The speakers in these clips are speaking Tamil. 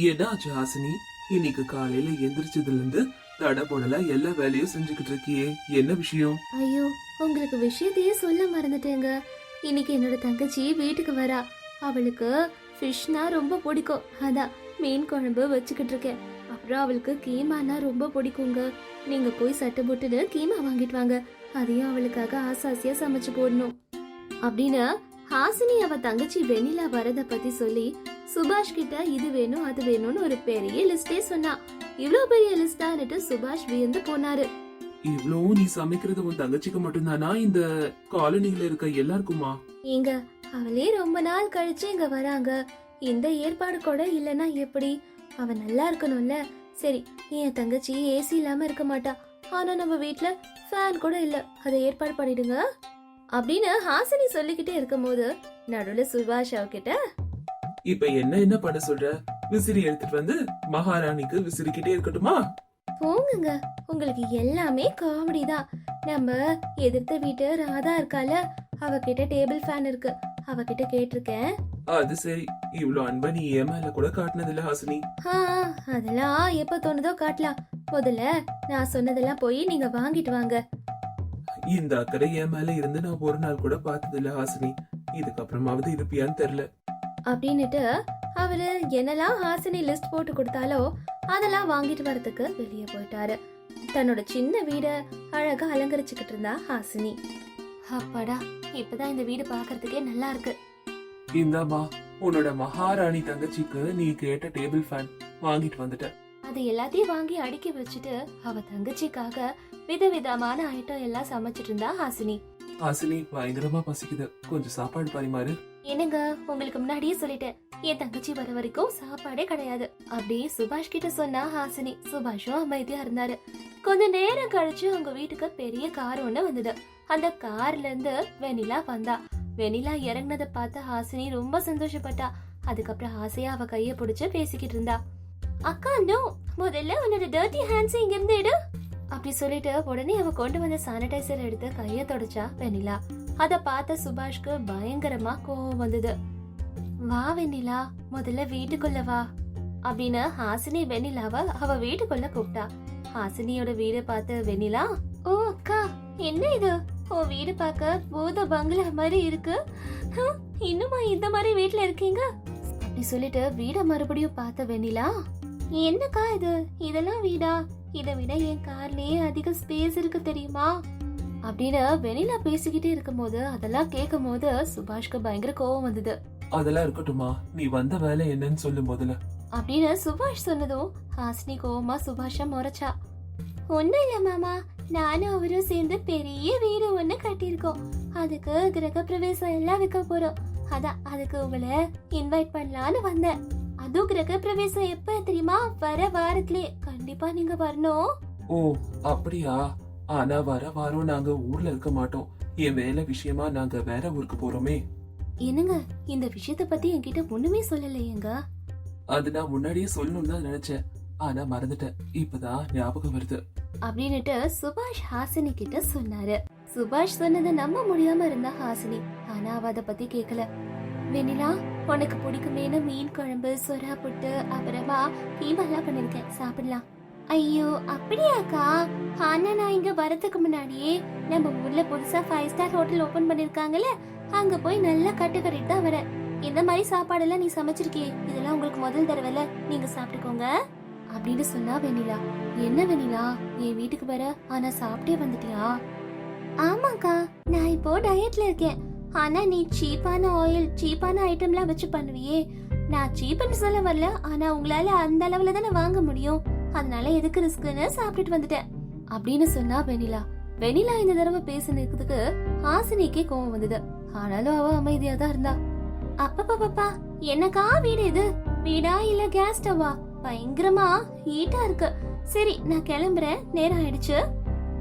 என்னாச்சு ஹாசினி இன்னைக்கு காலையில எந்திரிச்சதுல இருந்து தடபுடலா எல்லா வேலையும் செஞ்சுக்கிட்டு இருக்கியே. என்ன விஷயம்? ஐயோ உங்களுக்கு விஷயத்தையே சொல்ல மறந்துட்டேங்க. இன்னைக்கு என்னோட தங்கச்சி வீட்டுக்கு வரா. அவளுக்கு ஃபிஷ்னா ரொம்ப பிடிக்கும். அதான் மீன் குழம்பு வச்சுக்கிட்டு இருக்கேன். அப்புறம் அவளுக்கு கீமானா ரொம்ப பிடிக்குங்க. நீங்க போய் சட்டை போட்டுட்டு கீமா வாங்கிட்டு வாங்க. அதையும் அவளுக்காக ஆசாசியா சமைச்சு போடணும். அப்படின்னு ஹாசினி அவ தங்கச்சி வெண்ணிலா வரத பத்தி சொல்லி சுபாஷ் கிட்ட இது வேணும் அது வேணும்னு ஒரு பெரிய லிஸ்டே சொன்னா. இவ்ளோ பெரிய லிஸ்டான்னுட்டு சுபாஷ் வியந்து போனாரு. இவ்ளோ நீ சமைக்கிறது உன் தங்கச்சிக்கு மட்டும்தானா? இந்த காலனில இருக்க எல்லாருக்குமா? ஏங்க அவளே ரொம்ப நாள் கழிச்சு இங்க வராங்க. இந்த ஏற்பாடு கூட இல்லனா எப்படி? அவ நல்லா இருக்கணும்ல. சரி என் தங்கச்சி ஏசி இல்லாம இருக்க மாட்டா. ஆனா நம்ம வீட்ல ஃபேன் கூட இல்ல. அதை ஏற்பாடு பண்ணிடுங்க. அப்படின்னு ஹாசினி சொல்லிக்கிட்டே இருக்கும்போது நடுவுல சுபாஷ் அவகிட்ட இப்ப என்ன என்ன பண்ண சொல்ற? விசிறி எடுத்துட்டு வந்து மகாராணிக்கு விசிறிக்கிட்டே இருக்கட்டுமா? போங்குங்க. உங்களுக்கு எல்லாமே காமெடி தான். நம்ம எதிர்த்த வீட்டு ராதா இருக்கால அவகிட்ட டேபிள் ஃபேன் இருக்கு. அவகிட்ட கேட்டிருக்கேன். அது சரி. இவ்ளோ அன்பா நீ மேல கூட காட்டினதில்ல ஹாசினி. ஆ, அதெல்லாம் எப்ப தோணுதோ காட்டலாம். முதல்ல நான் சொன்னதெல்லாம் போய் நீங்க வாங்கிட்டு வாங்க. இந்த அக்கறை என் மேல இருந்து நான் ஒரு நாள் கூட பார்த்ததில்ல ஹாசினி. இதுக்கப்புறமாவது இருப்பியான்னு தெரியல. அப்படின்னுட்டு அவரு என்னெல்லாம் ஹாசினி லிஸ்ட் போட்டு கொடுத்தாலோ அதெல்லாம் வாங்கிட்டு வரதுக்கு வெளியே போயிட்டாரு. தன்னோட சின்ன வீட அழகா அலங்கரிச்சுக்கிட்டு இருந்தா ஹாசினி. அப்பாடா இப்பதான் இந்த வீடு பார்க்கறதுக்கே நல்லா இருக்கு. இந்தாம்மா உன்னோட மகாராணி தங்கச்சிக்கு நீ கேட்ட டேபிள் ஃபேன் வாங்கிட்டு வந்துட்ட. அது எல்லாத்தையும் வாங்கி அடுக்கி வச்சுட்டு அவ தங்கச்சிக்காக விதவிதமான ஐட்டம் எல்லாம் சமைச்சிட்டு இருந்தா ஹாசினி. ஹாசினி பயங்கரமா பசிக்குது. கொஞ்சம் சாப்பாடு பரிமாறு. என்னங்க உங்களுக்கு முன்னாடியே சொல்லிட்டேன். என் தங்கச்சி வர வரைக்கும் சாப்பாடே கிடையாது. அப்படியே சுபாஷ் கிட்ட சொன்னா ஹாசினி. சுபாஷும் அமைதியா இருந்தாரு. கொஞ்ச நேரம் கழிச்சு அவங்க வீட்டுக்கு பெரிய கார் ஒண்ணு வந்தது. அந்த கார்ல இருந்து வெனிலா வந்தா. வெனிலா இறங்கினதை பார்த்து ஹாசினி ரொம்ப சந்தோஷப்பட்டா. அதுக்கப்புறம் ஆசையா அவ கைய பிடிச்சு பேசிக்கிட்டு இருந்தா. அக்கா நோ முதல்ல உன்னோட டர்ட்டி ஹேண்ட்ஸ் இங்க இருந்து எடு அப்படி சொல்லிட்டு உடனே அவ கொண்டு வந்த சானிடைசர் எடுத்து கைய தொடச்சா வெனிலா அத பார்த்த சுபாஷ்க்கு பயங்கரமா கோவம் வந்தது. வா வெண்ணிலா முதல்ல வீட்டுக்குள்ள வா அப்படின்னு ஹாசினி வெண்ணிலாவை அவ வீட்டுக்குள்ள கூப்பிட்டா. ஹாசினியோட வீடு பார்த்த வெண்ணிலா ஓ அக்கா என்ன இது? உன் வீடு பார்க்க பூத பங்களா மாதிரி இருக்கு. இன்னுமா இந்த மாதிரி வீட்ல இருக்கீங்க? அப்படி சொல்லிட்டு வீட மறுபடியும் பார்த்த வெண்ணிலா என்னக்கா இது? இதெல்லாம் வீடா? இதை விட என் கார்லயே அதிக ஸ்பேஸ் இருக்கு தெரியுமா? அப்படின்னு வெனிலா பேசிக்கிட்டே இருக்கும்போது அதெல்லாம் கேட்கும் போது சுபாஷ்க்கு பயங்கர கோவம் வந்தது. அதெல்லாம் இருக்கட்டுமா நீ வந்த வேலை என்னன்னு சொல்லு முதல்ல. அப்படின்னு சுபாஷ் சொன்னதும் ஹாசினி கோவமா சுபாஷ முறைச்சா. ஒண்ணும் இல்ல மாமா. நானும் அவரும் சேர்ந்து பெரிய வீடு ஒண்ணு கட்டியிருக்கோம். அதுக்கு கிரக பிரவேசம் எல்லாம் வைக்க போறோம். அதான் அதுக்கு உங்களை இன்வைட் பண்ணலான்னு வந்தேன். அதுவும் கிரக பிரவேசம் எப்ப தெரியுமா? வர வாரத்திலே. கண்டிப்பா நீங்க வரணும். ஓ அப்படியா? ஆனா வர வாரம் நாங்க ஊர்ல இருக்க மாட்டோம். என் வேலை விஷயமா நாங்க வேற ஊருக்கு போறோமே. என்னங்க இந்த விஷயத்த பத்தி என்கிட்ட ஒண்ணுமே சொல்லலையேங்க? அது நான் முன்னாடியே சொல்லணும்னு தான் நினைச்சேன். ஆனா மறந்துட்டேன். இப்பதான் ஞாபகம் வருது. அப்படின்னுட்டு சுபாஷ் ஹாசினி கிட்ட சொன்னாரு. சுபாஷ் சொன்னதை நம்ப முடியாம இருந்தா ஹாசினி. ஆனா அவ அத பத்தி கேக்கல. வெண்ணிலா உனக்கு பிடிக்குமேனு மீன் குழம்பு சொரா புட்டு அப்புறமா கீமெல்லாம் பண்ணிருக்கேன். சாப்பிடலாம். ஐயோ அப்படியாக்கா? ஆனா நான் இங்க வரதுக்கு முன்னாடியே நம்ம ஊர்ல புதுசா ஃபைவ் ஸ்டார் ஹோட்டல் ஓபன் பண்ணிருக்காங்கல்ல அங்க போய் நல்லா கட்டுக்கட்டிட்டு தான் வரேன். இந்த மாதிரி சாப்பாடெல்லாம் நீ சமைச்சிருக்கியே இதெல்லாம் உங்களுக்கு முதல் தடவைல நீங்க சாப்பிட்டுக்கோங்க. அப்படின்னு சொன்னா வெண்ணிலா. என்ன வெண்ணிலா? என் வீட்டுக்கு வர ஆனா சாப்பிட்டே வந்துட்டியா? ஆமாக்கா நான் இப்போ டயட்ல இருக்கேன். ஆனா நீ சீப்பான ஆயில் சீப்பான ஐட்டம்லாம் வச்சு பண்ணுவியே. நான் சீப்னு சொல்ல வரல ஆனா உங்களால அந்த அளவுல தானே வாங்க முடியும். அதனால எதுக்கு ரிஸ்க்னு சாப்பிட்டுட்டு வந்துட்டேன். அப்படின்னு சொன்னா வெனிலா வெனிலா இந்த தடவை பேசினதுக்கு ஹாசினிக்கே கோவம் வந்தது. ஆனாலும் அவ அமைதியா தான் இருந்தா. அப்பப்பா என்னக்கா வீடு இது? வீடா இல்ல கேஸ் ஸ்டவ்வா பயங்கரமா ஹீட்டா இருக்கு. சரி நான் கிளம்புறேன். நேரம் ஆயிடுச்சு.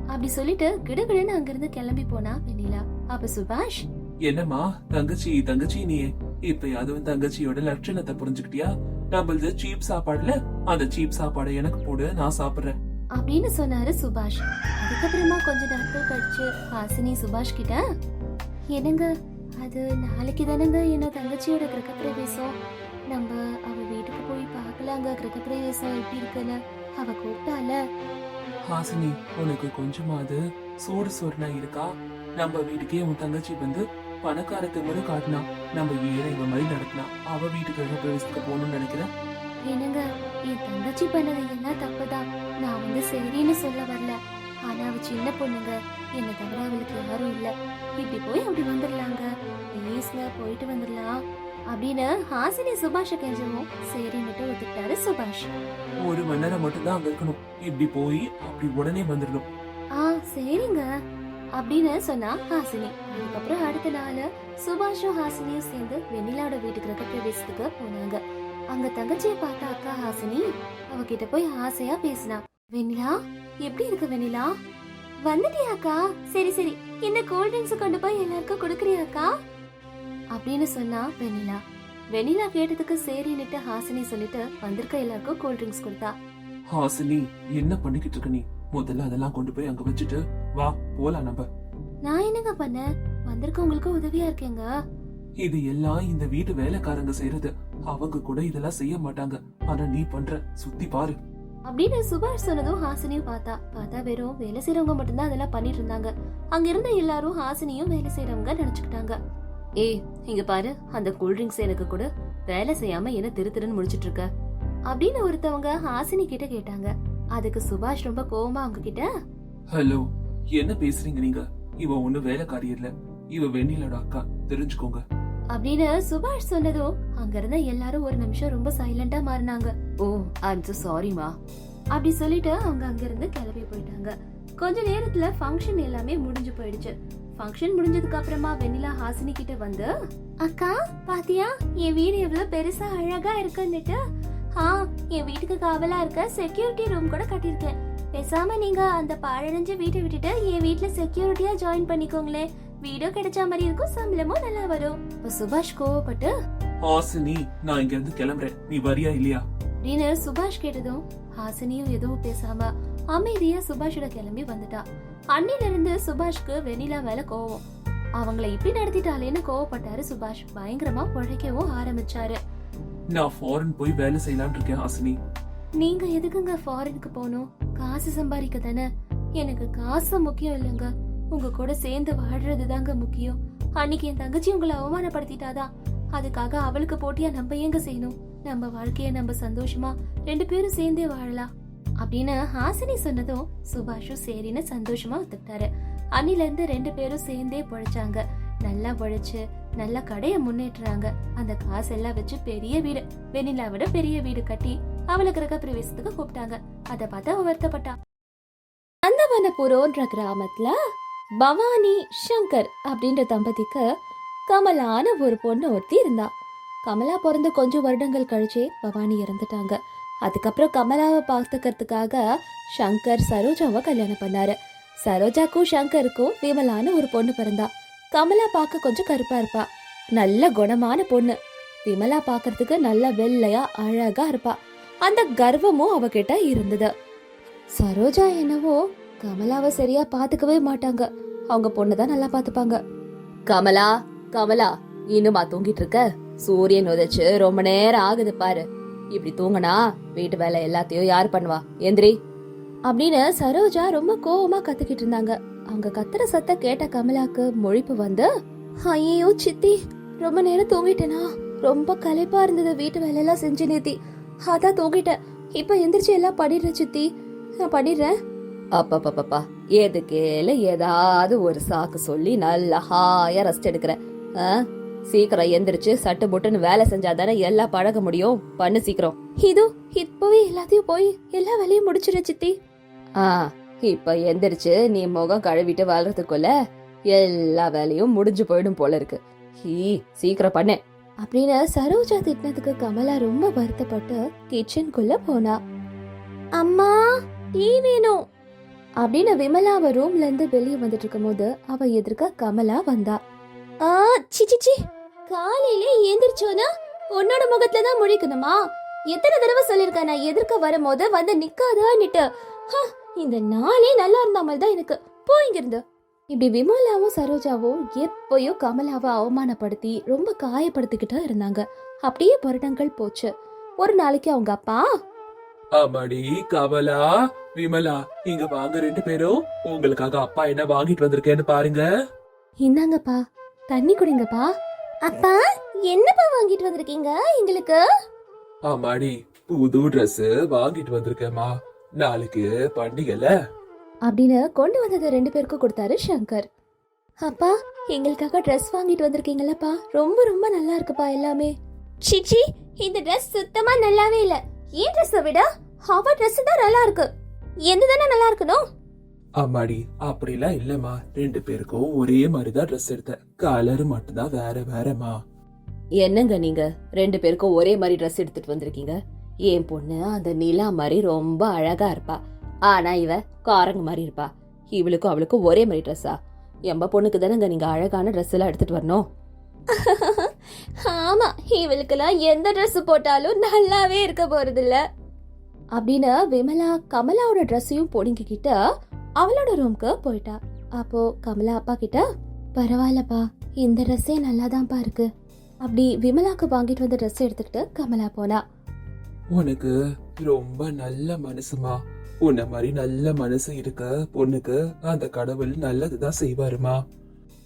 அப்படி சொல்லிட்டு கிடுகிடுன்னு அங்கிருந்து கிளம்பி போனா வெனிலா அப்ப சுபாஷ்? என்னம்மா தங்கச்சி தங்கச்சி நீ இப்ப அதுவும் தங்கச்சியோட லட்சணத்தை புரிஞ்சுக்கிட்டியா? நம்மளது சீப் சாப்பாடுல? அந்த சீப் சாப்பாடை எனக்கு போடு நான் சாப்பிடுறேன். அப்படின்னு சொன்னாரு சுபாஷ். அதுக்கப்புறமா கொஞ்ச நாட்கள் கழிச்சு ஹாசினி சுபாஷ் கிட்ட என்னங்க அது நாளைக்கு தானங்க என்ன தங்கச்சியோட கிரக பிரவேசம் நம்ம அவ வீட்டுக்கு போய் பார்க்கல கேட்டாங்க கிரகப்பிரவேசம் எப்படி இருக்குன்னு. அவ கூப்பிட்டால ஹாசினி உனக்கு கொஞ்சமாவது சோறு சோறுனா இருக்கா? நம்ம வீட்டுக்கே உன் தங்கச்சி வந்து பணக்கார திமிரு காட்டினா. நம்ம ஏழைங்க மாதிரி நடத்தினா அவ வீட்டுக்கு பிரவேசத்துக்கு போகணும்னு நினைக்கிறேன் என்னங்க என் தங்கச்சி பண்ணது எல்லாம் தப்புதான். நான் வந்து சரின்னு சொல்ல வரல. ஆனா அவ சின்ன பொண்ணுங்க. என்ன தவிர அவளுக்கு யாரும் இல்ல. இப்படி போய் அப்படி வந்துடலாங்க. ப்ளீஸ்ங்க போயிட்டு வந்துடலாம். அப்படின்னு ஹாசினி சுபாஷ கெஞ்சவும். சரின்னுட்டு ஒத்துக்கிட்டாரு சுபாஷ். ஒரு மணி நேரம் மட்டும் தான் அங்க இருக்கணும். இப்படி போய் அப்படி உடனே வந்துடணும். ஆ சரிங்க. அப்படின்னு சொன்னா ஹாசினி. அதுக்கப்புறம் அடுத்த நாள் சுபாஷும் ஹாசினியும் சேர்ந்து வெண்ணிலாவோட வீட்டுக்கு இருக்க பிரவேசத்துக்கு போனாங்க. அங்க தங்கச்சியை பார்த்த அக்கா ஹாசினி அவகிட்ட போய் ஆசையா பேசினா வெண்ணிலா எப்படி இருக்கு வெண்ணிலா? வந்துட்டியாக்கா சரி சரி. இந்த கோல்ட் ட்ரிங்க்ஸ் கொண்டு போய் எல்லாருக்கும் கொடுக்குறியாக்கா அப்படின்னு சொன்னா வெண்ணிலா. வெண்ணிலா கேட்டதுக்கு சரின்னுட்டு ஹாசினி சொல்லிட்டு வந்திருக்க எல்லாருக்கும் கோல்ட் ட்ரிங்க்ஸ் கொடுத்தா. ஹாசினி என்ன பண்ணிக்கிட்டு இருக்க நீ? முதல்ல அதெல்லாம் கொண்டு போய் அங்க வச்சுட்டு வா போலாம் நம்ம நான் என்னங்க பண்ணேன்? வந்திருக்கவங்களுக்கு உதவியா இருக்கேங்க. இது எல்லாம் இந்த வீட்டு வேலைக்காரங்க செய்யறது அவங்க கூட இதெல்லாம் செய்ய மாட்டாங்க. ஆனா நீ பண்ற சுத்தி பாரு. அப்படின்னு சுபாஷ் சொன்னதும் ஹாசினியும் பார்த்தா. பார்த்தா வெறும் வேலை செய்றவங்க மட்டும்தான் அதெல்லாம் பண்ணிட்டு இருந்தாங்க. அங்க இருந்த எல்லாரும் ஹாசினியும் வேலை செய்றவங்க நினைச்சுக்கிட்டாங்க. ஏய் இங்க பாரு அந்த கூல் ட்ரிங்க்ஸ் எனக்கு கூட. வேலை செய்யாம என்ன திரு திருன்னு முடிச்சிட்டு இருக்க. அப்படின்னு ஒருத்தவங்க ஹாசினி கிட்ட கேட்டாங்க. அதுக்கு சுபாஷ் ரொம்ப கோவமா அவங்க கிட்ட ஹலோ என்ன பேசுறீங்க நீங்க? இவ ஒண்ணு வேலைக்காரி இல்ல. இவ வெண்ணிலோட அக்கா. தெரிஞ்சுக்கோங்க. அப்படின்னு சுபாஷ் சொன்னதும் அங்க இருந்த எல்லாரும் ஒரு நிமிஷம் ரொம்ப சைலண்டா மாறினாங்க. ஓ ஐம் சாரிமா அப்படி சொல்லிட்டு அவங்க அங்க இருந்து கிளம்பி போயிட்டாங்க. கொஞ்ச நேரத்துல ஃபங்க்ஷன் எல்லாமே முடிஞ்சு போயிடுச்சு. ஃபங்க்ஷன் முடிஞ்சதுக்கு அப்புறமா வெண்ணிலா ஹாசினி கிட்ட வந்து அக்கா பாத்தியா? என் வீடு எவ்வளவு பெருசா அழகா இருக்குன்னுட்டு. ஆ என் வீட்டுக்கு காவலா இருக்க செக்யூரிட்டி ரூம் கூட கட்டியிருக்கேன். பேசாம நீங்க அந்த பாழடைஞ்ச வீட்டை விட்டுட்டு என் வீட்ல செக்யூரிட்டியா ஜாயின் பண்ணிக்கோங்களேன். வீடும் கிடைச்ச மாதிரி இருக்கும் சம்பளமும் நல்லா வரும். இப்ப சுபாஷ் கோவப்பட்டு ஹாசினி நான் இங்க இருந்து கிளம்புறேன். நீ வரியா இல்லையா? அப்படின்னு சுபாஷ் கேட்டதும் ஹாசினியும் எதுவும் பேசாம அமைதியா சுபாஷோட கிளம்பி வந்துட்டா. அன்னில இருந்து சுபாஷ்க்கு வெண்ணிலா மேல கோவம். அவங்கள இப்படி நடத்திட்டாலேன்னு கோவப்பட்டாரு சுபாஷ். பயங்கரமா உழைக்கவும் ஆரம்பிச்சாரு. நான் ஃபாரின் போய் வேலை செய்யலாம்னு இருக்கேன் ஹாசினி. நீங்க எதுக்குங்க ஃபாரினுக்கு போகணும்? காசு சம்பாதிக்க தானே எனக்கு காசு முக்கியம் இல்லைங்க. உங்க கூட சேர்ந்து வாழ்றது தாங்க முக்கியம். அன்னைக்கு என் தங்கச்சி உங்களை அவமானப்படுத்திட்டாதான். அதுக்காக அவளுக்கு போட்டியா நம்ம ஏங்க செய்யணும்? நம்ம வாழ்க்கைய நம்ம சந்தோஷமா ரெண்டு பேரும் சேர்ந்தே வாழலாம். அப்படின்னு ஹாசினி சொன்னதும் சுபாஷும் சரின்னு சந்தோஷமா ஒத்துக்கிட்டாரு. அன்னில இருந்து ரெண்டு பேரும் சேர்ந்தே பொழைச்சாங்க. நல்லா பொழைச்சு நல்லா கடைய முன்னேற்றுறாங்க. அந்த காசெல்லாம் வச்சு பெரிய வீடு வெண்ணிலா விட பெரிய வீடு கட்டி அவளை கிரக பிரவேசத்துக்கு கூப்பிட்டாங்க. அத பார்த்து அவ வருத்தப்பட்டான் நந்தவனபுரோன்ற கிராமத்துல பவானி சங்கர் அப்படின்ற தம்பதிக்கு கமலான ஒரு பொண்ணு ஒருத்தி இருந்தா. கமலா பிறந்து கொஞ்சம் வருடங்கள் கழிச்சே பவானி இறந்துட்டாங்க. அதுக்கப்புறம் கமலாவை பார்த்துக்கிறதுக்காக சங்கர் சரோஜாவை கல்யாணம் பண்ணாரு. சரோஜாக்கும் சங்கருக்கும் விமலான ஒரு பொண்ணு பிறந்தா. கமலா பார்க்க கொஞ்சம் கருப்பா இருப்பா. நல்ல குணமான பொண்ணு. விமலா பார்க்கறதுக்கு நல்ல வெள்ளையா அழகா இருப்பா. அந்த கர்வமும் அவகிட்ட இருந்தது. சரோஜா என்னவோ கமலாவை சரியா பாத்துக்கவே மாட்டாங்க. அவங்க பொண்ணு தான் நல்லா பாத்துப்பாங்க. கமலா கமலா இன்னுமா தூங்கிட்டு இருக்க? சூரியன் உதைச்சு ரொம்ப நேரம் ஆகுது பாரு. இப்படி தூங்கினா வீட்டு வேலை எல்லாத்தையும் யார் பண்ணுவா? எந்திரி. அப்படின்னு சரோஜா ரொம்ப கோவமா கத்துக்கிட்டு இருந்தாங்க. அவங்க கத்துற சத்த கேட்ட கமலாக்கு மொழிப்பு வந்து ஐயோ சித்தி ரொம்ப நேரம் தூங்கிட்டேனா? ரொம்ப களைப்பா இருந்தது வீட்டு வேலையெல்லாம் செஞ்சு நேத்தி. அதான் தூங்கிட்டேன். இப்ப எந்திரிச்சு எல்லாம் பண்ணிடுறேன் சித்தி. நான் பண்ணிடுறேன். அப்பப்பப்பப்பா எதுக்கேல ஏதாவது ஒரு சாக்கு சொல்லி நல்லா ஹாயா ரெஸ்ட் எடுக்கிற ஆ? சீக்கிரம் எந்திரிச்சு சட்டு புட்டுன்னு வேலை செஞ்சாதானே எல்லாம் பழக முடியும். பண்ணு சீக்கிரம். இது இப்பவே எல்லாத்தையும் போய் எல்லா வேலையும் முடிச்சிரு சித்தி. ஆ இப்ப எந்திரிச்சு நீ முகம் கழுவிட்டு வளர்றதுக்குள்ள எல்லா வேலையும் முடிஞ்சு போயிடும் போல இருக்கு. ஹீ சீக்கிரம் பண்ணு. அப்படின்னு சரோஜா திட்டினதுக்கு கமலா ரொம்ப வருத்தப்பட்டு கிச்சனுக்குள்ள போனா. அம்மா டீ வேணும். அப்படின்னு விமலா அவ ரூம்ல இருந்து வெளியே வந்துட்டு இருக்கும்போது அவ எதிர்க்க கமலா வந்தா. ஆ சி காலையில ஏந்திரிச்சோனா உன்னோட முகத்துல தான் முழிக்கணுமா? எத்தனை தடவை சொல்லிருக்கேன் நான் எதிர்க்க வரும்போது வந்து நிக்காதான்னுட்டு இந்த நாளே நல்லா இருந்தாமல் மாதிரி தான் எனக்கு. போயிங்கிருந்து இப்படி விமலாவும் சரோஜாவும் எப்பயோ கமலாவை அவமானப்படுத்தி ரொம்ப காயப்படுத்திக்கிட்டா இருந்தாங்க. அப்படியே வருடங்கள் போச்சு. ஒரு நாளைக்கு அவங்க அப்பா? அம்மாடி கமலா விமலா இங்க வாங்க ரெண்டு பேரும். உங்களுக்காக அப்பா என்ன வாங்கிட்டு வந்திருக்கேன்னு பாருங்க. இந்தாங்கப்பா தண்ணி குடிங்கப்பா. அப்பா என்னப்பா வாங்கிட்டு வந்திருக்கீங்க எங்களுக்கு? அம்மாடி புது Dress வாங்கிட்டு வந்திருக்கேம்மா. நாளைக்கு பண்டிகைல அப்படின்னு கொண்டு வந்ததை ரெண்டு பேருக்கும் கொடுத்தாரு சங்கர். அப்பா எங்களுக்காக ட்ரெஸ் வாங்கிட்டு வந்திருக்கீங்களப்பா ரொம்ப ரொம்ப நல்லா இருக்குப்பா எல்லாமே. சிச்சி இந்த ட்ரெஸ் சுத்தமா நல்லாவே இல்ல. ஏன் ட்ரெஸ் விட? அவ ட்ரெஸ் தான் நல்லா இருக்கு. எந்த தானே நல்லா இருக்கணும்? அம்மாடி அப்படிலாம் இல்லம்மா. ரெண்டு பேருக்கும் ஒரே மாதிரிதான் Dress எடுத்தேன். கலர் மட்டும்தான் வேற வேறம்மா. என்னங்க நீங்க? ரெண்டு பேருக்கும் ஒரே மாதிரி ட்ரெஸ் எடுத்துட்டு வந்திருக்கீங்க? என் பொண்ணு அந்த நிலா மாதிரி ரொம்ப அழகா இருப்பா. ஆனா இவ காரங்க மாதிரி இருப்பா. இவளுக்கும் அவளுக்கும் ஒரே மாதிரி ட்ரெஸ்ஸா எம்ப பொண்ணுக்கு தானேங்க நீங்க அழகான ட்ரெஸ் எல்லாம் எடுத்துட்டு வரணும்? ஆமா இவளுக்கெல்லாம் எந்த Dress போட்டாலும் நல்லாவே இருக்க போறது இல்ல அப்படின்னு விமலா கமலாவோட ட்ரெஸ்ஸையும் பொடுங்கிக்கிட்டு அவளோட ரூம்க்கு போயிட்டா. அப்போ கமலா அப்பா கிட்ட பரவாயில்லப்பா இந்த ட்ரெஸ்ஸே நல்லாதான்ப்பா இருக்கு. அப்படி விமலாக்கு வாங்கிட்டு வந்த ட்ரெஸ் எடுத்துக்கிட்டு கமலா போனா. உனக்கு ரொம்ப நல்ல மனசுமா. உன்ன மாதிரி நல்ல மனசு இருக்க பொண்ணுக்கு அந்த கடவுள் நல்லதுதான் செய்வாருமா?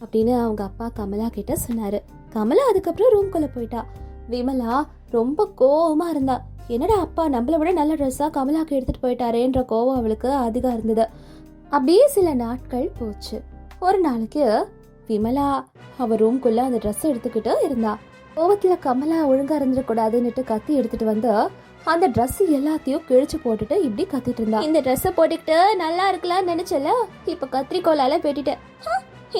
அப்படின்னு அவங்க அப்பா கமலா கிட்ட சொன்னாரு. கமலா அதுக்கப்புறம் ரூம்குள்ள போயிட்டா. விமலா ரொம்ப கோவமா இருந்தா. என்னடா அப்பா நம்மளை விட நல்ல ட்ரெஸ்ஸா கமலாக்கு எடுத்துட்டு போயிட்டாரேன்ற கோவம் அவளுக்கு அதிகம் இருந்தது. அப்படியே சில நாட்கள் போச்சு. ஒரு நாளைக்கு விமலா அவ ரூம்குள்ள அந்த ட்ரெஸ் எடுத்துக்கிட்டு இருந்தா. கோவத்துல கமலா ஒழுங்கா இருந்துடக்கூடாதுன்னுட்டு கத்தி எடுத்துட்டு வந்து அந்த ட்ரெஸ் எல்லாத்தையும் கிழிச்சு போட்டுட்டு இப்படி கத்திட்டு இருந்தா. இந்த ட்ரெஸ்ஸை போட்டுக்கிட்டு நல்லா இருக்கலாம்னு நினைச்சல இப்ப கத்திரிக்கோலால வெட்டிட்டேன்.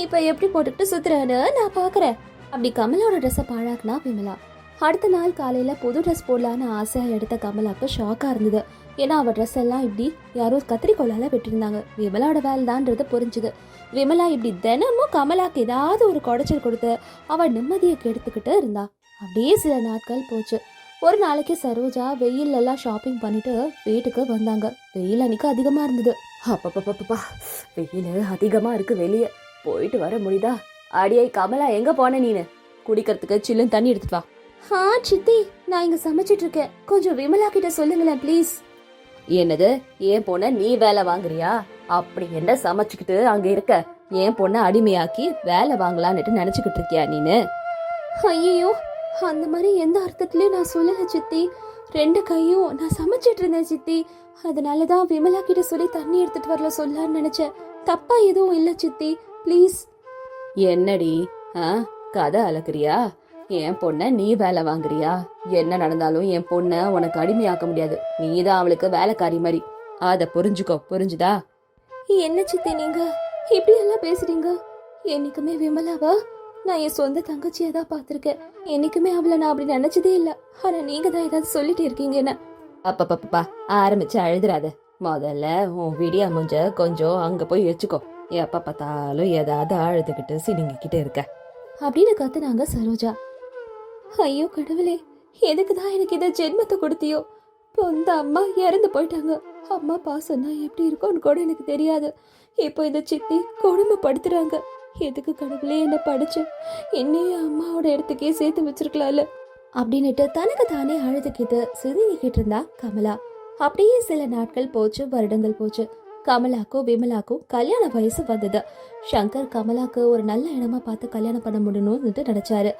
இப்ப எப்படி போட்டுக்கிட்டு சுத்துறேன்னு நான் பாக்குறேன். அப்படி கமலோட ட்ரெஸ்ஸை பாழாக்குனா விமலா. அடுத்த நாள் காலையில புது ட்ரெஸ் போடலான்னு ஆசையா எடுத்த கமலாக்கு ஷாக்கா இருந்தது. ஏன்னா அவ ட்ரெஸ் எல்லாம் இப்படி யாரோ கத்திரிக்கோலால வெட்டியிருந்தாங்க. விமலாவோட வேலை தான்றது புரிஞ்சுது. விமலா இப்படி தினமும் கமலாக்கு ஏதாவது ஒரு குடைச்சல் கொடுத்து அவள் நிம்மதியை கெடுத்துக்கிட்டு இருந்தா. அப்படியே சில நாட்கள் போச்சு. ஒரு நாளைக்கு சரோஜா வெயில் எல்லாம் ஷாப்பிங் பண்ணிட்டு வீட்டுக்கு வந்தாங்க. வெயில் அன்னைக்கு அதிகமா இருந்தது. அப்பப்பப்பப்பா வெயில் அதிகமா இருக்கு வெளியே. போயிட்டு வர முடியுதா? அடியே கமலா எங்க போன நீனு? குடிக்கிறதுக்கு சில்லுன்னு தண்ணி எடுத்துட்டு வா. ஆ சித்தி நான் இங்க சமைச்சிட்டு இருக்கேன். கொஞ்சம் விமலா கிட்ட சொல்லுங்களேன் ப்ளீஸ் என்னது? என் பொண்ண நீ வேலை வாங்குறியா? அப்படி என்ன சமைச்சுக்கிட்டு அங்க இருக்க? என் பொண்ண அடிமையாக்கி வேலை வாங்கலான்னுட்டு நினைச்சுக்கிட்டு இருக்கியா நீனு? ஐயோ அந்த மாதிரி எந்த அர்த்தத்துலயும் நான் சொல்லல சித்தி. ரெண்டு கையும் நான் சமைச்சிட்டு இருந்தேன் சித்தி. அதனால தான் விமலா கிட்ட சொல்லி தண்ணி எடுத்துட்டு வரல சொல்லலாம்னு நினைச்சேன். தப்பா எதுவும் இல்ல சித்தி. ப்ளீஸ் என்னடி? ஆ? கதை அளக்குறியா என் பொண்ண நீ வேலை வாங்குறியா? என்ன நடந்தாலும் என் பொண்ண உனக்கு அடிமையாக்க முடியாது. நீதான் அவளுக்கு வேலைக்காரி மாதிரி. அத புரிஞ்சுக்கோ. புரிஞ்சுதா? என்ன சித்தி நீங்க? இப்படி எல்லாம் பேசுறீங்க? என்னைக்குமே விமலாவா? நான் என் சொந்த தங்கச்சியை தான் பார்த்துருக்கேன். என்னைக்குமே அவளை நான் அப்படி நினைச்சதே இல்லை. ஆனால் நீங்கள் தான் ஏதாவது சொல்லிட்டு இருக்கீங்க என்ன அப்பப்பப்பா ஆரம்பிச்சு அழுதுறாத. முதல்ல உன் விடியா முஞ்ச கொஞ்சம் அங்கே போய் வச்சுக்கோ. எப்ப பார்த்தாலும் ஏதாவது அழுதுகிட்டு சினிங்கிக்கிட்டு இருக்க. அப்படின்னு கத்துனாங்க சரோஜா. ஐயோ கடவுளே எதுக்கு தான் எனக்கு இதை ஜென்மத்தை கொடுத்தியோ? சொந்த அம்மா இறந்து போயிட்டாங்க. அம்மா பாசம்னா எப்படி இருக்கும்னு கூட எனக்கு தெரியாது. இப்போ இந்த சித்தி கொடுமைப்படுத்துறாங்க. எதுக்கு கடவுளே என்ன படிச்சு? என்னையும் அம்மாவோட இடத்துக்கே சேர்த்து வச்சிருக்கலாம்ல. அப்படின்னுட்டு தனக்கு தானே அழுதுகிட்டு சிறுங்கிக்கிட்டு இருந்தா கமலா. அப்படியே சில நாட்கள் போச்சு வருடங்கள் போச்சு. கமலாக்கும் விமலாக்கும் கல்யாண வயசு வந்தது. சங்கர் கமலாக்கு ஒரு நல்ல இடமா பார்த்து கல்யாணம் பண்ண முடியணும்னு நினைச்சாரு.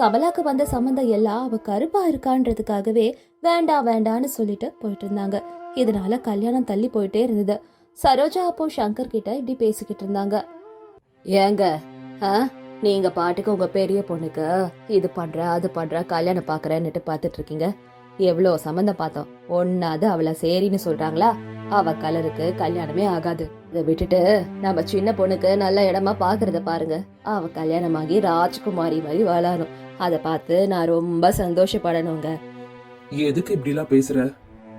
கமலாக்கு வந்த சம்மந்தம் எல்லாம் அவ கருப்பா இருக்கான்றதுக்காகவே வேண்டாம் வேண்டான்னு சொல்லிட்டு போயிட்டு இருந்தாங்க. இதனால கல்யாணம் தள்ளி போயிட்டே இருந்தது. சரோஜா அப்போ சங்கர் கிட்ட இப்படி பேசிக்கிட்டு இருந்தாங்க. ஏங்க ஆ? நீங்க பாட்டுக்கு உங்க பெரிய பொண்ணுக்கு இது பண்ற அது பண்ற கல்யாணம் பாக்குறேன்னுட்டு பாத்துட்டு இருக்கீங்க எவ்வளோ சம்மந்தம் பார்த்தோம். ஒன்னாவது அவளை சரின்னு சொல்றாங்களா? அவ கலருக்கு கல்யாணமே ஆகாது. இதை விட்டுட்டு நம்ம சின்ன பொண்ணுக்கு நல்ல இடமா பாக்குறத பாருங்க. அவ கல்யாணமாகி ராஜ்குமாரி மாதிரி வளரும் அதை பார்த்து நான் ரொம்ப சந்தோஷப்படணுங்க. எதுக்கு இப்படிலாம் பேசுற?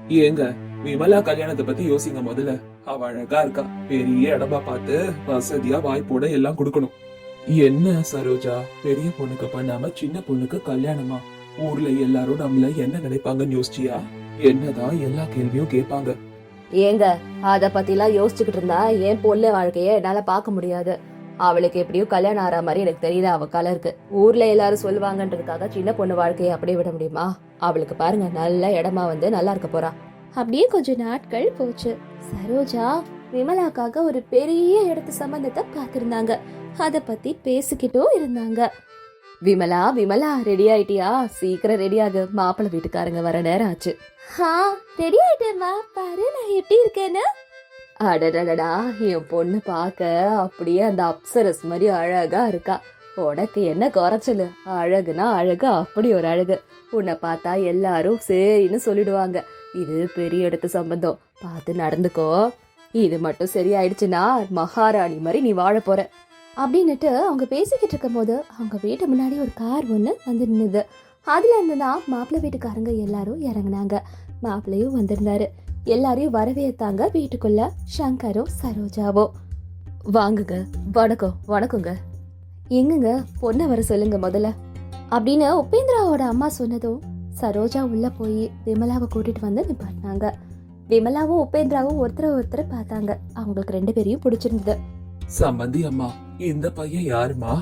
ஏங்க விமலா கல்யாணத்தை பத்தி யோசிங்க முதல்ல. அவ அழகா இருக்கா. பெரிய இடமா பார்த்து வசதியா வாய்ப்போட எல்லாம் கொடுக்கணும். என்ன சரோஜா? பெரிய பொண்ணுக்கு பண்ணாம சின்ன பொண்ணுக்கு கல்யாணமா? ஊர்ல எல்லாரும் நம்மள என்ன நினைப்பாங்கன்னு யோசிச்சியா? என்னதான் எல்லா கேள்வியும் கேட்பாங்க. ஏங்க அத பத்திலாம் யோசிச்சுக்கிட்டு இருந்தா என் பொண்ணு வாழ்க்கைய என்னால பார்க்க முடியாது. அவளுக்கு எப்படியோ கல்யாணம் ஆற மாதிரி எனக்கு தெரியல அவ கலருக்கு ஊர்ல எல்லாரும் சொல்லுவாங்கன்றதுக்காக சின்ன பொண்ணு வாழ்க்கையை அப்படியே விட முடியுமா? அவளுக்கு பாருங்க நல்ல இடமா வந்து நல்லா இருக்க போறா. அப்படியே கொஞ்ச நாட்கள் போச்சு. சரோஜா விமலாக்காக ஒரு பெரிய இடத்து சம்பந்தத்தை பார்த்துருந்தாங்க. அத பத்தி பேசிக்கிட்டும் இருந்தாங்க. விமலா விமலா ரெடி ஆயிட்டியா? சீக்கிரம் ரெடி ஆகு. மாப்பிள்ளை வீட்டுக்காரங்க வர நேரம் ஆச்சு. ஹா ரெடி ஆயிட்டேம்மா. பாரு நான் எப்படி இருக்கேன்னு. அடடடடா என் பொண்ணு பார்க்க அப்படியே அந்த அப்சரஸ் மாதிரி அழகா இருக்கா. உனக்கு என்ன குறைச்சலு? அழகுனா அழகு அப்படி ஒரு அழகு. உன்னை பார்த்தா எல்லாரும் சரின்னு சொல்லிடுவாங்க. இது பெரிய இடத்து சம்பந்தம். பார்த்து நடந்துக்கோ. இது மட்டும் சரியாயிடுச்சுன்னா மகாராணி மாதிரி நீ வாழ போற. அப்படின்னுட்டு அவங்க பேசிக்கிட்டு இருக்கும்போது அவங்க வீட்டு முன்னாடி ஒரு கார் ஒன்று வந்து நின்னுது. அதுல இருந்து தான் மாப்பிள்ளை வீட்டுக்காரங்க எல்லாரும் இறங்குனாங்க. மாப்பிள்ளையும் வந்திருந்தாரு. எல்லாரையும் வரவேத்தாங்க வீட்டுக்குள்ள சங்கரும் சரோஜாவும். வாங்குங்க. வணக்கம். வணக்கங்க. எங்குங்க? பொண்ணை வர சொல்லுங்க முதல்ல. அப்படின்னு உபேந்திராவோட அம்மா சொன்னதும் சரோஜா உள்ள போய் விமலாவை கூட்டிட்டு வந்து நிப்பாட்டினாங்க. விமலாவும் உபேந்திராவும் ஒருத்தர ஒருத்தர் பார்த்தாங்க. அவங்களுக்கு ரெண்டு பேரையும் பிடிச்சிருந்தது. சம்பந்தி அம்மா இந்த பையன் யாருமா?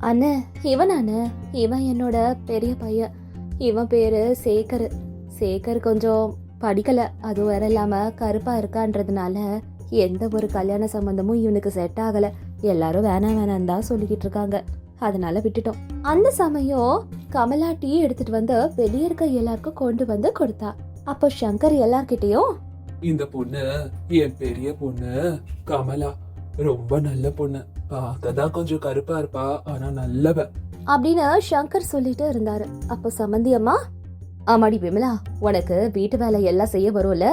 அண்ணே இவனானு இவன் என்னோட பெரிய பையன். இவன் பேரு சேகர். சேகர் கொஞ்சம் படிக்கல. அது வேற இல்லாம கருப்பா இருக்கான்றதுனால எந்த ஒரு கல்யாண சம்பந்தமும் இவனுக்கு செட் ஆகல. எல்லாரும் வேணாம் வேணாம் தான் சொல்லிக்கிட்டு இருக்காங்க. அதனால விட்டுட்டோம். அந்த சமயம் கமலா டீ எடுத்துட்டு வந்து வெளியே இருக்க எல்லாருக்கும் கொண்டு வந்து கொடுத்தா. அப்போ சங்கர் எல்லார்கிட்டயும் இந்த பொண்ணு என் பெரிய பொண்ணு கமலா ரொம்ப நல்ல பொண்ணு. பார்க்கதான் கொஞ்சம் கருப்பா இருப்பா ஆனா நல்லவ. அப்படின்னு சங்கர் சொல்லிட்டு இருந்தாரு. அப்போ சம்மந்தி அம்மா ஆமாடி விமலா உனக்கு வீட்டு வேலை எல்லாம் செய்ய வரும்ல?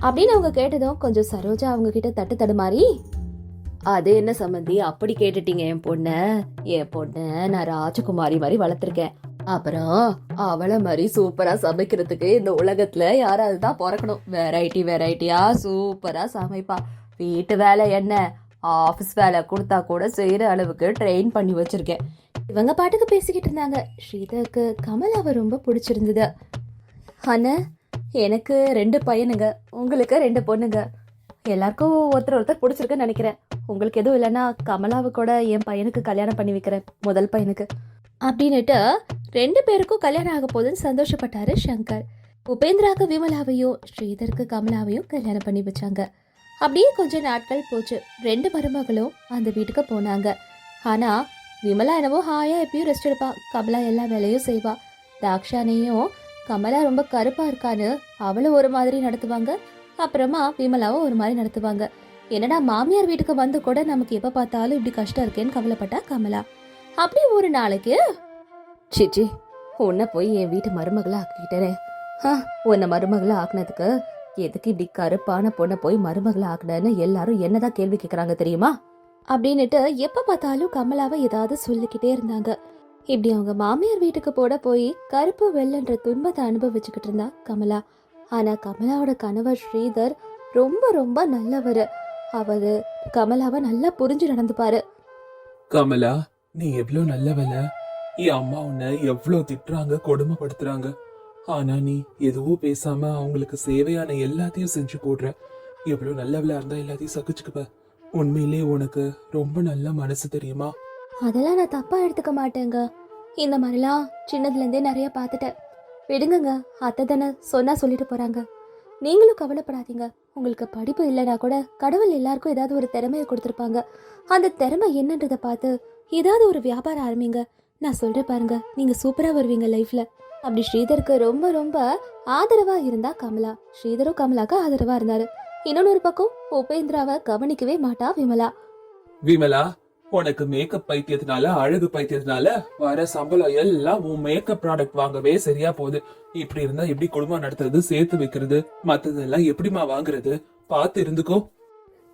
அப்படின்னு அவங்க கேட்டதும் கொஞ்சம் சரோஜா அவங்க கிட்ட தட்டு தடுமாறி அது என்ன சம்மந்தி அப்படி கேட்டுட்டீங்க என் பொண்ண. என் பொண்ண நான் ராஜகுமாரி மாதிரி வளர்த்துருக்கேன். அப்புறம் அவளை மாதிரி சூப்பரா சமைக்கிறதுக்கு இந்த உலகத்துல யாராவது தான் பிறக்கணும். வெரைட்டி வெரைட்டியா சூப்பரா சமைப்பா. வீட்டு வேலை என்ன? ஆஃபீஸ் வேலை கொடுத்தா கூட செய்யற அளவுக்கு ட்ரெயின் பண்ணி வச்சிருக்கேன். இவங்க பாட்டுக்கு பேசிக்கிட்டு இருந்தாங்க. ஸ்ரீதருக்கு கமலாவை ரொம்ப பிடிச்சிருந்தது. அண்ணா எனக்கு ரெண்டு பையனுங்க. உங்களுக்கு ரெண்டு பொண்ணுங்க. எல்லாருக்கும் ஒருத்தர் ஒருத்தர் பிடிச்சிருக்குன்னு நினைக்கிறேன். உங்களுக்கு எதுவும் இல்லைன்னா கமலாவை கூட என் பையனுக்கு கல்யாணம் பண்ணி வைக்கிறேன். முதல் பையனுக்கு. அப்படின்னுட்டு ரெண்டு பேருக்கும் கல்யாணம் ஆக போகுதுன்னு சந்தோஷப்பட்டாரு சங்கர். உபேந்திராக்கு விமலாவையும் ஸ்ரீதருக்கு கமலாவையும் கல்யாணம் பண்ணி வச்சாங்க. அப்படியே கொஞ்ச நாட்கள் போச்சு. ரெண்டு மருமகளும் அந்த வீட்டுக்கு போனாங்க. ஆனா விமலா என்னவோ ஹாயா எப்பயும் ரெஸ்ட் எடுப்பா. கமலா எல்லா வேலையும் செய்வா. தாக்ஷானையும் கமலா ரொம்ப கருப்பா இருக்கான்னு அவளும் ஒரு மாதிரி நடத்துவாங்க. அப்புறமா விமலாவும் ஒரு மாதிரி நடத்துவாங்க. என்னடா மாமியார் வீட்டுக்கு வந்து கூட நமக்கு எப்ப பார்த்தாலும் இப்படி கஷ்டம் இருக்கேன்னு கவலைப்பட்டா கமலா. அப்படி ஒரு நாளைக்கு சிச்சி உன்னை போய் என் வீட்டு மருமகளா ஆக்கிக்கிட்டேனே ஆ உன்னை மருமகளா ஆக்குனதுக்கு எதுக்கு இப்படி கருப்பான பொண்ணை போய் மருமகளா ஆக்குனேன்னு எல்லாரும் என்னதான் கேள்வி கேட்கறாங்க தெரியுமா? அப்படின்னுட்டு எப்ப பார்த்தாலும் கமலாவை ஏதாவது சொல்லிக்கிட்டே இருந்தாங்க. இப்படி அவங்க மாமியார் வீட்டுக்கு போட போய் கருப்பு வெள்ளன்ற துன்பத்தை அனுபவிச்சுக்கிட்டு இருந்தா கமலா. ஆனா கமலாவோட கணவர் ஸ்ரீதர் ரொம்ப ரொம்ப நல்லவர். அவரு கமலாவை நல்லா புரிஞ்சு நடந்துப்பாரு. கமலா நீ எவ்வளவு நல்லவல என் அம்மா உன்னை எவ்வளவு திட்டுறாங்க கொடுமைப்படுத்துறாங்க. ஆனா நீ எதுவும் பேசாம அவங்களுக்கு சேவையான எல்லாத்தையும் செஞ்சு போடுற. எவ்வளவு நல்லவளா இருந்தா எல்லாத்தையும் சகிச்சுக்குவ உண்மையிலே உனக்கு ரொம்ப நல்ல மனசு தெரியுமா? அதெல்லாம் நான் தப்பா எடுத்துக்க மாட்டேங்க. இந்த மாதிரிலாம் சின்னதுல இருந்தே நிறைய பார்த்துட்டேன். விடுங்கங்க. அத்தை தானே சொன்னால் சொல்லிட்டு போகிறாங்க நீங்களும் கவலைப்படாதீங்க. உங்களுக்கு படிப்பு இல்லைனா கூட கடவுள் எல்லாருக்கும் ஏதாவது ஒரு திறமையை கொடுத்துருப்பாங்க. அந்த திறமை என்னன்றதை பார்த்து ஏதாவது ஒரு வியாபாரம் ஆரம்பிங்க. நான் சொல்கிற பாருங்க. நீங்கள் சூப்பராக வருவீங்க லைஃப்பில் அப்படி ஸ்ரீதருக்கு ரொம்ப ரொம்ப ஆதரவாக இருந்தா கமலா. ஸ்ரீதரும் கமலாக்கு ஆதரவாக இருந்தார். இன்னொன்று ஒரு பக்கம் உபேந்திராவை கவனிக்கவே மாட்டா விமலா. விமலா உனக்கு மேக்கப் பைத்தியத்தினால அழகு பைத்தியத்தினால வர சம்பளம் எல்லாம் உன் மேக்கப் ப்ராடக்ட் வாங்கவே சரியா போகுது. இப்படி இருந்தா எப்படி குடும்பம் நடத்துறது சேர்த்து வைக்கிறது மத்ததெல்லாம் எப்படிமா வாங்குறது? பார்த்து இருந்துக்கோ.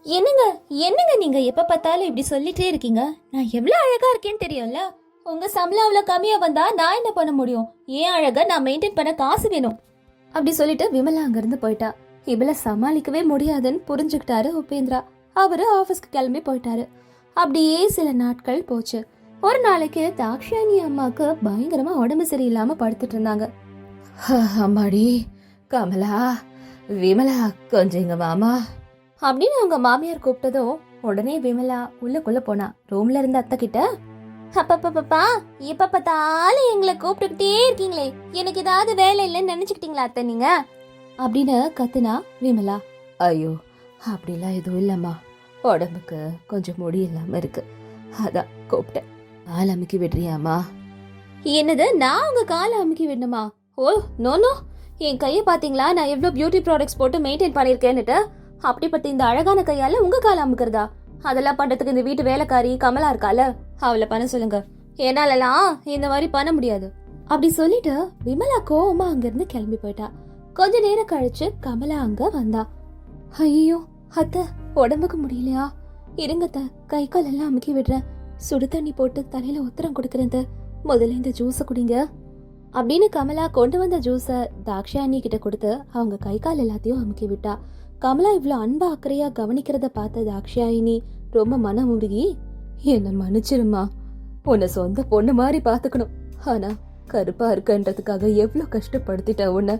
என்னங்க என்னங்க நீங்க எப்ப பார்த்தாலும் இப்படி சொல்லிட்டே இருக்கீங்க? நான் எவ்வளவு அழகா இருக்கேன்னு தெரியும்ல? உங்க சம்பளம் அவ்வளவு கம்மியா வந்தா நான் என்ன பண்ண முடியும்? ஏன் அழகா நான் மெயின்டைன் பண்ண காசு வேணும்? அப்படி சொல்லிட்டு விமலா அங்கிருந்து போயிட்டா. இவள சமாளிக்கவே முடியாதுன்னு புரிஞ்சுக்கிட்டாரு உபேந்திரா. அவரு ஆபீஸ்க்கு கிளம்பி போயிட்டாரு. அப்படியே சில நாட்கள் போச்சு. ஒரு நாளைக்கு தாக்ஷாயணி அம்மாவுக்கு பயங்கரமா உடம்பு சரியில்லாம படுத்துட்டு இருந்தாங்க. அம்மாடி கமலா விமலா கொஞ்சம் இங்க மாமா அப்படின்னு அவங்க மாமியார் கூப்பிட்டதும் உடனே விமலா உள்ளக்குள்ள போனா. ரூம்ல இருந்த அத்தை கிட்ட அப்பப்பப்பா எப்ப பார்த்தாலும் எங்களை கூப்பிட்டுக்கிட்டே இருக்கீங்களே. எனக்கு ஏதாவது வேலை இல்லைன்னு நினைச்சுக்கிட்டீங்களா அத்தை நீங்க? அப்படின்னு கத்துனா விமலா. ஐயோ அப்படிலாம் எதுவும் இல்லம்மா. உடம்புக்கு கொஞ்சம் முடி இல்லாம இருக்கு. அதான் கூப்பிட்டேன். கால் அமைக்கி விடுறியாமா என்னது நான் உங்க காலை அமுக்கி விடணுமா? Oh no no. என் கையை பாத்தீங்களா நான் எவ்வளவு பியூட்டி ப்ராடக்ட்ஸ் போட்டு மெயின்டைன் பண்ணிருக்கேன்னுட்டு அப்படிப்பட்ட இந்த அழகான கையால உங்க காலை அமுக்கிறதா? அதெல்லாம் பண்றதுக்கு இந்த வீட்டு வேலைக்காரி கமலா இருக்கால அவளை பண்ண சொல்லுங்க. என்னாலலாம் இந்த மாதிரி பண்ண முடியாது. அப்படி சொல்லிட்டு விமலா கோவமா அங்கிருந்து கிளம்பி போயிட்டா. கொஞ்ச நேரம் கழிச்சு கமலா அங்க வந்தா. ஐயோ அத்தை. உடம்புக்கு முடியலையா? இருங்கத்த கை கால் எல்லாம் அமுக்கி விடுறேன். சுடு தண்ணி போட்டு தலையில உத்தரம் கொடுக்குறேன் முதல்ல இந்த ஜூஸை குடிங்க. அப்படின்னு கமலா கொண்டு வந்த ஜூஸை தாக்ஷாயணி கிட்ட கொடுத்து அவங்க கை கால் எல்லாத்தையும் அமுக்கி விட்டா. கமலா இவ்வளோ அன்பா அக்கறையா கவனிக்கிறத பார்த்த தாக்ஷாயினி ரொம்ப மனம் உருகி என்ன மன்னிச்சிருமா உன்னை சொந்த பொண்ணு மாதிரி பார்த்துக்கணும். ஆனா கருப்பா இருக்குன்றதுக்காக எவ்வளோ கஷ்டப்படுத்திட்ட உன்னை.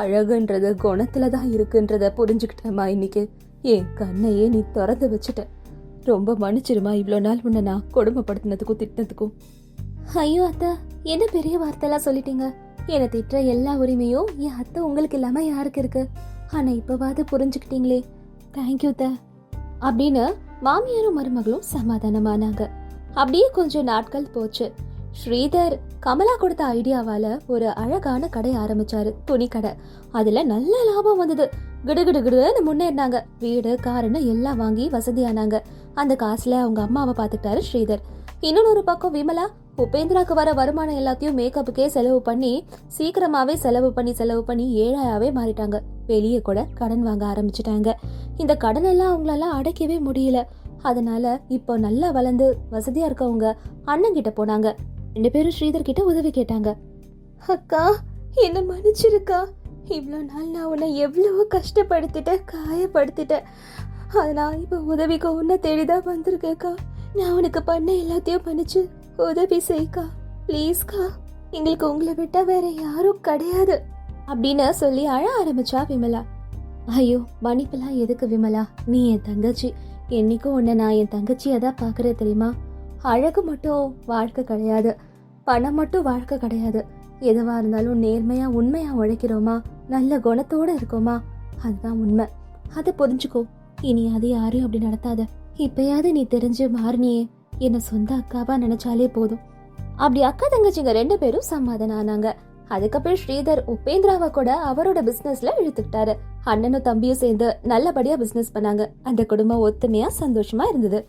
அழகுன்றது குணத்துல தான் இருக்குன்றத புரிஞ்சுக்கிட்டேம்மா இன்னைக்கு. என் கண்ணையே நீ திறந்து வச்சுட்ட. ரொம்ப மன்னிச்சிருமா இவ்வளோ நாள் உன்னை நான் கொடுமைப்படுத்தினதுக்கும் திட்டினதுக்கும்? ஐயோ அத்தை என்ன பெரிய வார்த்தைலாம் சொல்லிட்டீங்க? என்னை திட்டுற எல்லா உரிமையும் என் அத்தை உங்களுக்கு இல்லாமல் யாருக்கு இருக்கு? ஆனால் இப்போவாது புரிஞ்சுக்கிட்டீங்களே. தேங்க்யூ அத்தை. அப்படின்னு மாமியாரும் மருமகளும் சமாதானமானாங்க. அப்படியே கொஞ்சம் நாட்கள் போச்சு. ஸ்ரீதர் கமலா கொடுத்த ஐடியாவால ஒரு அழகான கடை ஆரம்பிச்சாரு துணி கடை. அதுல நல்ல லாபம் வந்தது. கிடுகிடு கிடுன்னு முன்னேறினாங்க. வீடு காருன்னு எல்லாம் வாங்கி வசதியானாங்க. அந்த காசுல அவங்க அம்மாவை பார்த்துட்டாரு ஸ்ரீதர். இன்னொரு பக்கம் விமலா உபேந்திராக்கு வர வருமானம் எல்லாத்தையும் மேக்கப்புக்கே செலவு பண்ணி சீக்கிரமாவே செலவு பண்ணி செலவு பண்ணி ஏழாயாவே மாறிட்டாங்க. வெளியே கூட கடன் வாங்க ஆரம்பிச்சிட்டாங்க. இந்த கடன் எல்லாம் அவங்களால அடைக்கவே முடியல. அதனால இப்போ நல்லா வளர்ந்து வசதியா இருக்கவங்க அண்ணன் கிட்ட போனாங்க. ரெண்டு பேரும் ஸ்ரீதர் கிட்ட உதவி கேட்டாங்க. அக்கா என்ன மன்னிச்சிருக்கா? இவ்வளோ நாள் நான் உன்னை எவ்வளவோ கஷ்டப்படுத்திட்டேன் காயப்படுத்திட்டேன். அதனால் இப்போ உதவிக்கு உன்னை தேடிதான் வந்திருக்கேக்கா நான் உனக்கு பண்ண எல்லாத்தையும் மன்னிச்சு உதவி செய்க்கா ப்ளீஸ்க்கா எங்களுக்கு உங்களை விட்டா வேற யாரும் கிடையாது அப்படின்னு சொல்லி அழ ஆரம்பிச்சா விமலா. ஐயோ மன்னிப்பெல்லாம் எதுக்கு விமலா? நீ என் தங்கச்சி. என்னைக்கும் உன்னை நான் என் தங்கச்சியை தான் பார்க்குறேன் தெரியுமா? அழகு மட்டும் வாழ்க்கை கிடையாது. பணம் மட்டும் வாழ்க்கை கிடையாது. எதுவாக இருந்தாலும் நேர்மையாக உண்மையாக உழைக்கிறோமா? நல்ல குணத்தோட இருக்கோமா? அதுதான் உண்மை. அதை புரிஞ்சுக்கோ. இனி அது யாரையும் அப்படி நடத்தாத. இப்பயாவது நீ தெரிஞ்சு மாறினியே. என்னை சொந்த அக்காவா நினைச்சாலே போதும். அப்படி அக்கா தங்கச்சிங்க ரெண்டு பேரும் சமாதானம் ஆனாங்க. அதுக்கப்புறம் ஸ்ரீதர் உபேந்திராவை கூட அவரோட பிசினஸ்ல இழுத்துக்கிட்டாரு. அண்ணனும் தம்பியும் சேர்ந்து நல்லபடியா பிசினஸ் பண்ணாங்க. அந்த குடும்பம் ஒத்துமையா சந்தோஷமா இருந்தது.